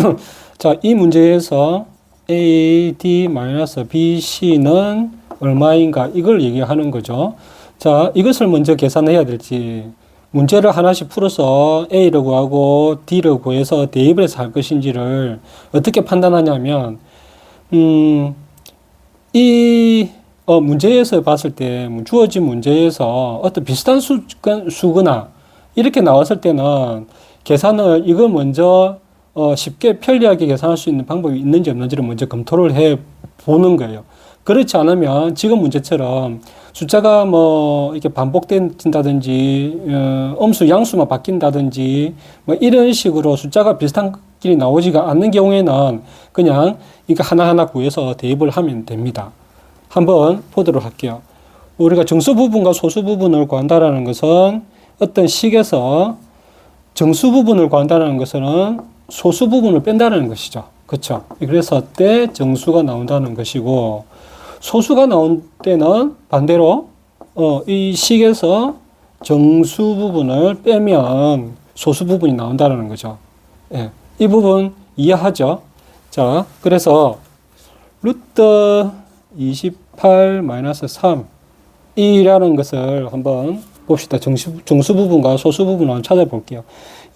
자, 이 문제에서 A, D, B, C는 얼마인가 이걸 얘기하는 거죠. 자, 이것을 먼저 계산해야 될지 문제를 하나씩 풀어서 A를 구하고 D를 구해서 대입을 해서 할 것인지를 어떻게 판단하냐면 음, 이 어, 문제에서 봤을 때 주어진 문제에서 어떤 비슷한 수, 수거나 이렇게 나왔을 때는 계산을 이거 먼저 어, 쉽게 편리하게 계산할 수 있는 방법이 있는지 없는지를 먼저 검토를 해 보는 거예요. 그렇지 않으면 지금 문제처럼 숫자가 뭐 이렇게 반복된다든지 어, 음수 양수만 바뀐다든지 뭐 이런 식으로 숫자가 비슷한 길이 나오지가 않는 경우에는 그냥 이거 하나하나 구해서 대입을 하면 됩니다. 한번 보도록 할게요. 우리가 정수 부분과 소수 부분을 구한다라는 것은 어떤 식에서 정수 부분을 구한다는 것은 소수 부분을 뺀다는 것이죠. 그렇죠? 그래서 때 정수가 나온다는 것이고 소수가 나온 때는 반대로 어, 이 식에서 정수 부분을 빼면 소수 부분이 나온다는 거죠. 예, 이 부분 이해하죠? 자, 그래서 루트 28 마이너스 3 이라는 것을 한번 봅시다. 정수, 정수 부분과 소수 부분을 찾아볼게요.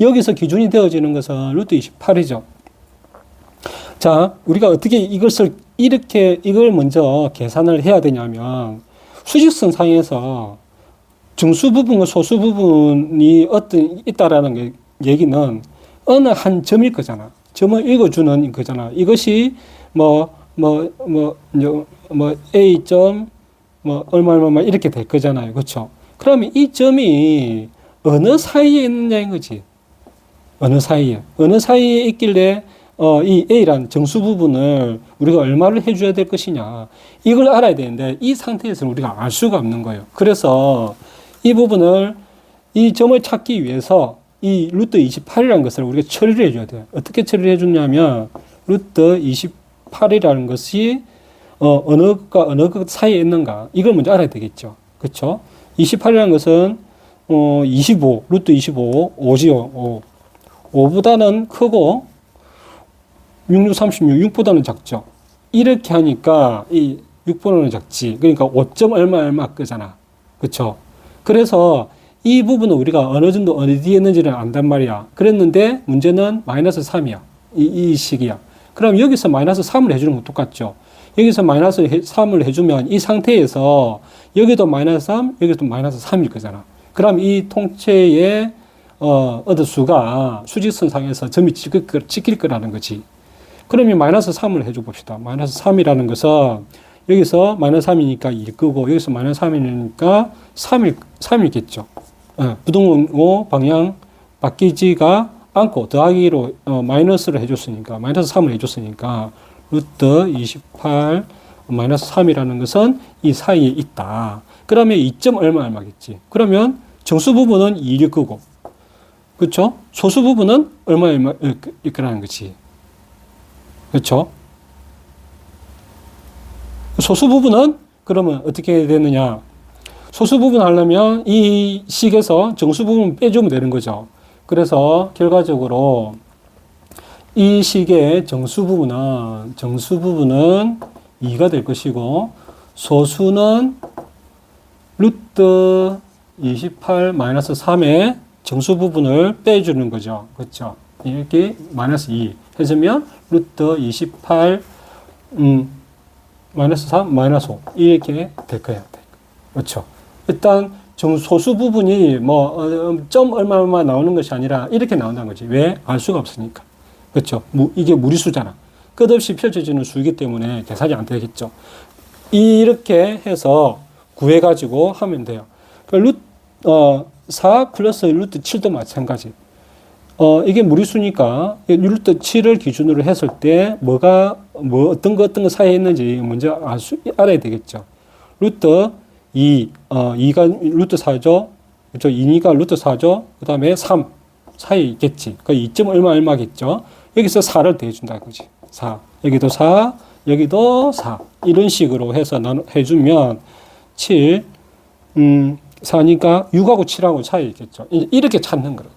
여기서 기준이 되어지는 것은 루트 28이죠. 자, 우리가 어떻게 이것을 이렇게 이걸 먼저 계산을 해야 되냐면 수직선 상에서 정수 부분과 소수 부분이 어떤 있다라는 게 얘기는 어느 한 점일 거잖아. 점을 읽어주는 거잖아. 이것이 뭐 뭐 뭐뭐 A 점 뭐 얼마 얼마 이렇게 될 거잖아요. 그렇죠? 그러면 이 점이 어느 사이에 있느냐인 거지. 어느 사이에 어느 사이에 있길래 어, 이 A란 정수 부분을 우리가 얼마를 해줘야 될 것이냐. 이걸 알아야 되는데 이 상태에서는 우리가 알 수가 없는 거예요. 그래서 이 부분을 이 점을 찾기 위해서 이 루트 28이라는 것을 우리가 처리를 해줘야 돼요. 어떻게 처리를 해주냐면 루트 28이라는 것이 어, 어느 것 어느 것 사이에 있는가 이걸 먼저 알아야 되겠죠. 그렇죠? 28이라는 것은 어, 25 루트 25 5지요. 5. 5보다는 크고 6, 6, 36, 6보다는 작죠. 이렇게 하니까 이 6보다는 작지. 그러니까 5점 얼마 얼마 끄잖아. 그렇죠? 그래서 이 부분은 우리가 어느 정도 어디에 있는지를 안단 말이야. 그랬는데 문제는 마이너스 3이야. 이, 이 식이야. 그럼 여기서 마이너스 3을 해주는 건 똑같죠. 여기서 마이너스 3을 해주면 이 상태에서 여기도 마이너스 3, 여기도 마이너스 3일 거잖아. 그럼 이 통째의 어, 얻을 수가 수직선 상에서 점이 찍힐, 거라는 거지. 그러면 마이너스 3을 해줘 봅시다. 마이너스 3이라는 것은 여기서 마이너스 3이니까 2 끄고 여기서 마이너스 3이니까 3일, 3이겠죠. 어, 부등호 방향 바뀌지가 않고 더하기로 어, 마이너스를 해줬으니까 마이너스 3을 해줬으니까 루트 28 마이너스 3이라는 것은 이 사이에 있다. 그러면 2점 얼마 얼마겠지. 그러면 정수 부분은 2를 끄고 그렇죠? 소수 부분은 얼마 얼마 이렇게라는 거지. 그렇죠? 소수 부분은 그러면 어떻게 되느냐? 소수 부분 하려면 이 식에서 정수 부분 빼주면 되는 거죠. 그래서 결과적으로 이 식의 정수 부분은 정수 부분은 2가 될 것이고 소수는 루트 28 마이너스 3의 정수 부분을 빼주는 거죠. 그렇죠? 이렇게 마이너스 2 해주면 루트 28 음, 마이너스 3 마이너스 5 이렇게 될 거예요. 그렇죠? 일단 정소수 부분이 뭐점 어, 얼마 얼마 나오는 것이 아니라 이렇게 나온다는 거지. 왜? 알 수가 없으니까. 그렇죠? 무, 이게 무리수잖아. 끝없이 펼쳐지는 수이기 때문에 계산이 안 되겠죠. 이렇게 해서 구해가지고 하면 돼요. 그러니까 루, 어, 4 플러스 루트 7도 마찬가지. 어, 이게 무리수니까 루트 7을 기준으로 했을 때 뭐가 뭐 어떤 거 어떤 거 사이에 있는지 먼저 알 수, 알아야 되겠죠. 루트 2, 어, 2가 루트 4죠. 그렇죠. 2니까 루트 4죠. 그 다음에 3 사이에 있겠지. 그 2점 얼마 얼마겠죠. 여기서 4를 더해준다 이거지. 4. 여기도 4, 여기도 4. 이런 식으로 해서 해주면 7, 음, 4니까 6하고 7하고 차이 있겠죠. 이렇게 찾는 거예요.